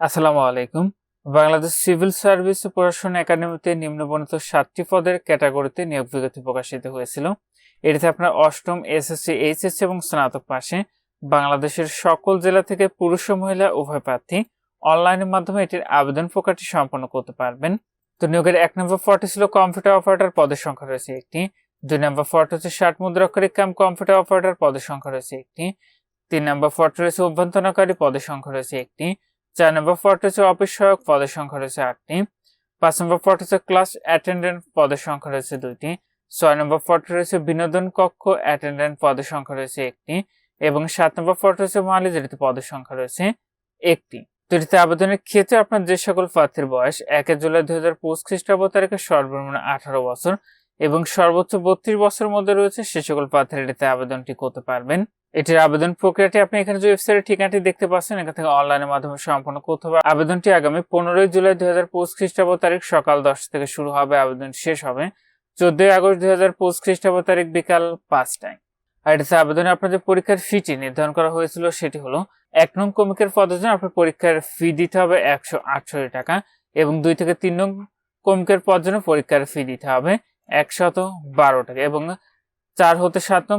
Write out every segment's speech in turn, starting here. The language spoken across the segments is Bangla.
আসসালামু আলাইকুম। বাংলাদেশ সিভিল সার্ভিস প্রশাসন একাডেমিতে নিম্নবর্ণিত সাতটি পদের ক্যাটাগরিতে নিয়োগ বিজ্ঞপ্তি প্রকাশিত হয়েছিল। এটিতে আপনার অষ্টম এসএসসি, এইচএসসি এবং স্নাতক পাশে বাংলাদেশের সকল জেলা থেকে পুরুষ ও মহিলা উভয় প্রার্থী অনলাইনের মাধ্যমে এটির আবেদন প্রক্রিয়াটি সম্পন্ন করতে পারবেন। তো নিয়োগের এক নম্বর ফর্টি ছিল কম্পিউটার অপারেটর পদের সংখ্যা রয়েছে একটি। দুই নম্বর ফর্ট হচ্ছে ষাট মুদ্রাক্ষরিক কাম কম্পিউটার অপারেটর পদের সংখ্যা রয়েছে একটি। তিন নম্বর ফর্ট রয়েছে অভ্যন্তরণকারী পদের সংখ্যা রয়েছে একটি। চার নম্বর পদ হচ্ছে অফিস সহায়ক পদের সংখ্যা রয়েছে আটটি। পাঁচ নম্বর পদ হচ্ছে ক্লাস অ্যাটেন্ডেন্ট পদের সংখ্যা রয়েছে দুইটি। ছয় নম্বর পদ রয়েছে বিনোদন কক্ষ অ্যাটেন্ডেন্ট পদের সংখ্যা রয়েছে একটি এবং সাত নম্বর পদ রয়েছে মহালি যেটিতে পদের সংখ্যা রয়েছে একটি। দুটিতে আবেদনের ক্ষেত্রে আপনার যে সকল প্রার্থীর বয়স এক জুলাই দুই হাজার পঁচিশ খ্রিস্টাব্দ তারিখে সর্বনিম্ন আঠারো বছর এবং সর্বোচ্চ বত্রিশ বছরের মধ্যে রয়েছে সে সকল প্রার্থীরা এটিতে আবেদনটি করতে পারবেন। এটির আবেদন প্রক্রিয়াটি আপনি এখানে যে ওয়েবসাইটের ঠিকানাটি দেখতে পাচ্ছেন, এখান থেকে অনলাইনের মাধ্যমে সম্পন্ন করতে হবে। আবেদনটি আগামী পনেরোই জুলাই দুই হাজার পঁচিশ খ্রিস্টাব্দ তারিখ সকাল দশ থেকে শুরু হবে। আবেদন শেষ হবে চোদ্দই আগস্ট দুই হাজার পঁচিশ খ্রিস্টাব্দ তারিখ বিকাল পাঁচটায়। আর এটিতে আবেদনে আপনার যে পরীক্ষার ফিটি নির্ধারণ করা হয়েছিল সেটি হলো এক নং কমিকের পদের জন্য আপনার পরীক্ষার ফি দিতে হবে একশো আটষট্টি টাকা এবং দুই থেকে তিন নং কমিকের জন্য পরীক্ষার ফি দিতে হবে একশত বারো টাকা এবং চার হতে সাত নং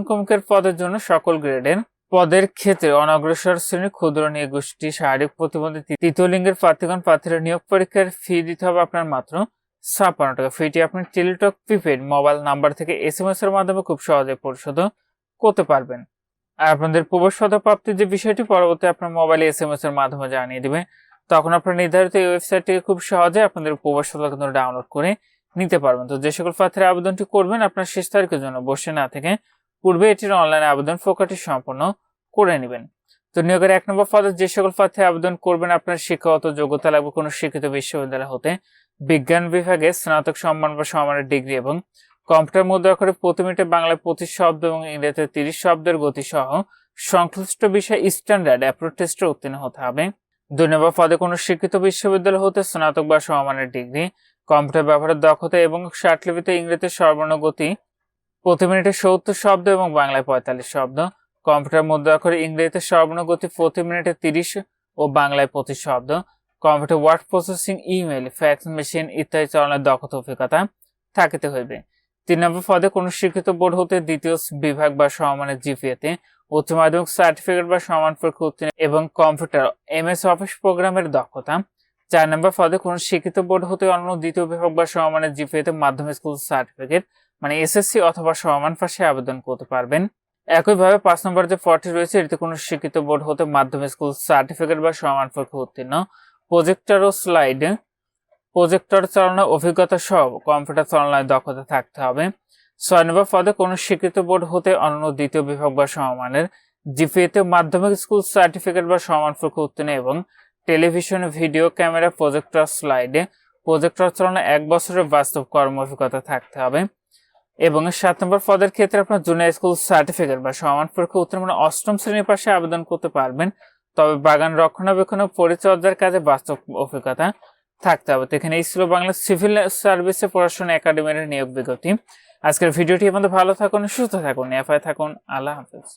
পদের জন্য সকল গ্রেডের পদের ক্ষেত্রে অনগ্রসর শ্রেণি ক্ষুদ্র নিয়ে গোষ্ঠী, শারীরিক প্রতিবন্ধী তৃতীয় লিঙ্গের প্রার্থীগণ প্রার্থীরা নিয়োগ পরীক্ষার ফি দিতে হবে আপনার মাত্র ছাপ্পান্ন টাকা। ফিটি আপনি টেলিটক, প্রিপেড, মোবাইল নাম্বার থেকে এস এম এস এর মাধ্যমে খুব সহজে পরিশোধ করতে পারবেন। আর আপনাদের প্রবেশপত্র প্রাপ্তির যে বিষয়টি, পরবর্তী আপনার মোবাইলে এস এম এস এর মাধ্যমে জানিয়ে দিবে। তখন আপনার নির্ধারিত এই ওয়েবসাইট থেকে খুব সহজে আপনাদের প্রবেশপত্র কিন্তু ডাউনলোড করে নিতে পারবেন। তো যে সকল প্রার্থীরা আবেদনটি করবেন, আপনার শেষ তারিখের জন্য বসে না থেকে পূর্বে এটির অনলাইন আবেদন প্রক্রিয়াটি সম্পন্ন করে নেবেন। তো নিয়োগের এক নম্বর পদে যে সকল প্রার্থী আবেদন করবেন, আপনার শিক্ষাগত যোগ্যতা লাগবে কোনো শিক্ষিত বিশ্ববিদ্যালয় হতে। বিজ্ঞান বিভাগে স্নাতক সম্মান বা সমানের ডিগ্রি এবং কম্পিউটার মুদ্রা করে প্রতি মিনিটে বাংলায় পঁচিশ শব্দ এবং ইংরেজিতে তিরিশ শব্দের গতি সহ সংশ্লিষ্ট বিষয় স্ট্যান্ডার্ড অ্যাপ্রোচ টেস্টে উত্তীর্ণ হতে হবে। দুই নম্বর পদে কোনো শিক্ষিত বিশ্ববিদ্যালয় হতে স্নাতক বা সমমানের ডিগ্রি কম্পিউটার ব্যবহারের দক্ষতা এবং ষাটলিপিতে ইংরেজিতে সর্বর্ণ গতি, প্রতি মিনিটে সত্তর শব্দ এবং বাংলায় পঁয়তাল্লিশ শব্দ। কম্পিউটার মুদ্রা করে ইংরেজিতে সর্বর্ণ গতি প্রতি মিনিটে তিরিশ ও বাংলায় পঁচিশ শব্দ। Computer word processing email fax machine ইত্যাদি চালানোর দক্ষতা অভিজ্ঞতা থাকিতে হইবে। তিন নম্বর পদে কোনো শিক্ষিত বোর্ড হতে দ্বিতীয় বিভাগ বা সমমানের জিপিএতে উচ্চ মাধ্যমিক সার্টিফিকেট বা সমান পরীক্ষা উত্তীর্ণ এবং কম্পিউটার এমএস অফিস প্রোগ্রামের দক্ষতা। চার নম্বর পদে কোনো শিক্ষিত বোর্ড হতে অন্য দ্বিতীয় বিভাগ বা সমমানের জিপিএতে মাধ্যমিক স্কুল সার্টিফিকেট মানে এসএসসি অথবা সমান পাশে আবেদন করতে পারবেন। একইভাবে পাঁচ নম্বর যে পদটি রয়েছে, এটিতে কোনো শিক্ষিত বোর্ড হতে মাধ্যমিক স্কুল সার্টিফিকেট বা সমান পরীক্ষা উত্তীর্ণ। প্রজেক্টর ও স্লাইড, প্রজেক্টর চালানোর অভিজ্ঞতা সহ কম্পিউটার চালানোর দক্ষতা থাকতে হবে। ছয় নম্বর পদে কোনো স্বীকৃত বোর্ড হতে অন্য দ্বিতীয় বিভাগ বা সমমানের জিপিএতে মাধ্যমিক স্কুল সার্টিফিকেট বা সমান পরীক্ষা উত্তীর্ণ এবং টেলিভিশন, ভিডিও, ক্যামেরা, প্রজেক্টর, স্লাইডে। প্রজেক্টর চালানো এক বছরের বাস্তব কর্ম অভিজ্ঞতা থাকতে হবে। এবং সাত নম্বর পদের ক্ষেত্রে আপনার জুনিয়র স্কুল সার্টিফিকেট বা সমান পরীক্ষা উত্তীর্ণ অষ্টম শ্রেণির পাশে আবেদন করতে পারবেন। তবে বাগান রক্ষণাবেক্ষণ ও পরিচর্যার কাজে বাস্তব অভিজ্ঞতা থাকতে হবে। এখানে এই ছিল বাংলা সিভিল সার্ভিসে পড়াশোনা একাডেমির নিয়োগ বিজ্ঞপ্তি। আজকের ভিডিওটি আমাদের ভালো থাকুন, সুস্থ থাকুন এফআই থাকুন। আল্লাহ হাফিজ।